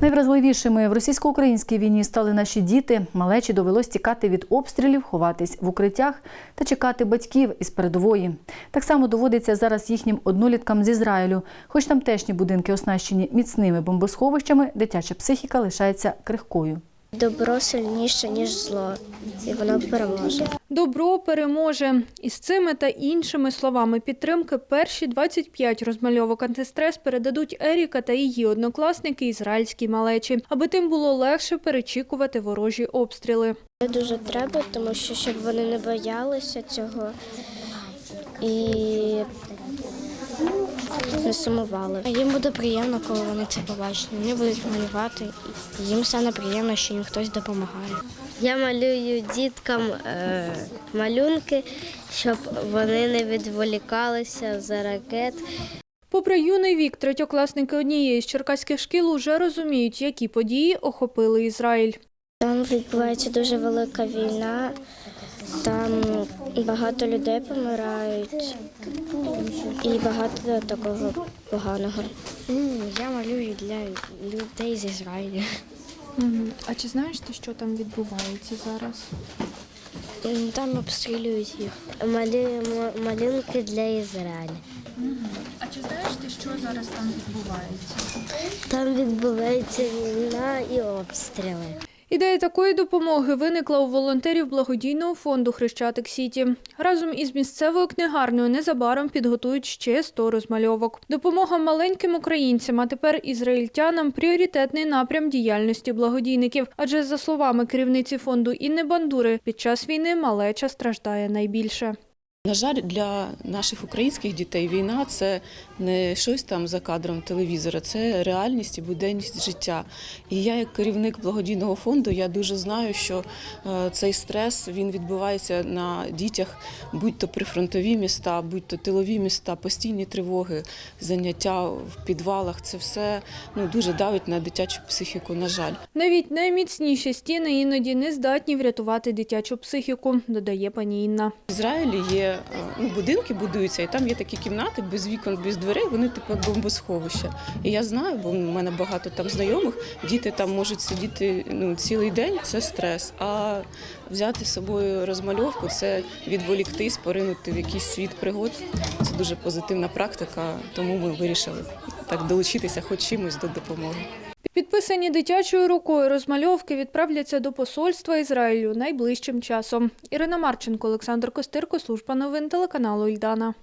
Найвразливішими в російсько-українській війні стали наші діти. Малечі довелось тікати від обстрілів, ховатись в укриттях та чекати батьків із передової. Так само доводиться зараз їхнім одноліткам з Ізраїлю. Хоч тамтешні будинки оснащені міцними бомбосховищами, дитяча психіка лишається крихкою. Добро сильніше, ніж зло, і воно переможе. Добро переможе. Із цими та іншими словами підтримки перші 25 розмальовок антистрес передадуть Еріка та її однокласники ізраїльській малечі, аби тим було легше перечікувати ворожі обстріли. Це дуже треба, тому що щоб вони не боялися цього і не сумували. Їм буде приємно, коли вони це побачать. Вони будуть малювати, і їм стане приємно, що їм хтось допомагає. Я малюю діткам е, малюнки, щоб вони не відволікалися за ракет. Попри юний вік, третьокласники однієї з черкаських шкіл уже розуміють, які події охопили Ізраїль. Там відбувається дуже велика війна, там багато людей помирають і багато такого поганого. Я малюю для людей з Ізраїлю. А чи знаєш ти, що там відбувається зараз? Там обстрілюють їх. Малюємо малюнки для Ізраїлю. А чи знаєш ти, що зараз там відбувається? Там відбувається війна і обстріли. Ідея такої допомоги виникла у волонтерів благодійного фонду Хрещатик Сіті. Разом із місцевою книгарнею незабаром підготують ще 100 розмальовок. Допомога маленьким українцям, а тепер ізраїльтянам пріоритетний напрям діяльності благодійників. Адже за словами керівниці фонду Інни Бандури, під час війни малеча страждає найбільше. На жаль, для наших українських дітей війна це не щось там за кадром телевізора, це реальність і буденність життя. І я, як керівник благодійного фонду, я дуже знаю, що е, цей стрес він відбувається на дітях, будь-то прифронтові міста, будь-то тилові міста, постійні тривоги, заняття в підвалах. Це все ну дуже давить на дитячу психіку. На жаль. Навіть найміцніші стіни іноді не здатні врятувати дитячу психіку, додає пані Інна. В Ізраїлі є е, ну, будинки будуються, і там є такі кімнати без вікон, без дверей. Вони типу як бомбосховища. І я знаю, бо в мене багато там знайомих. Діти там можуть сидіти ну цілий день. Це стрес. А взяти з собою розмальовку це відволіктись, поринути в якийсь світ пригод. Це дуже позитивна практика. Тому ми вирішили так долучитися, хоч чимось до допомоги. Підписані дитячою рукою розмальовки відправляться до посольства Ізраїлю найближчим часом. Ірина Марченко, Олександр Костирко, служба новин телеканалу Ільдана.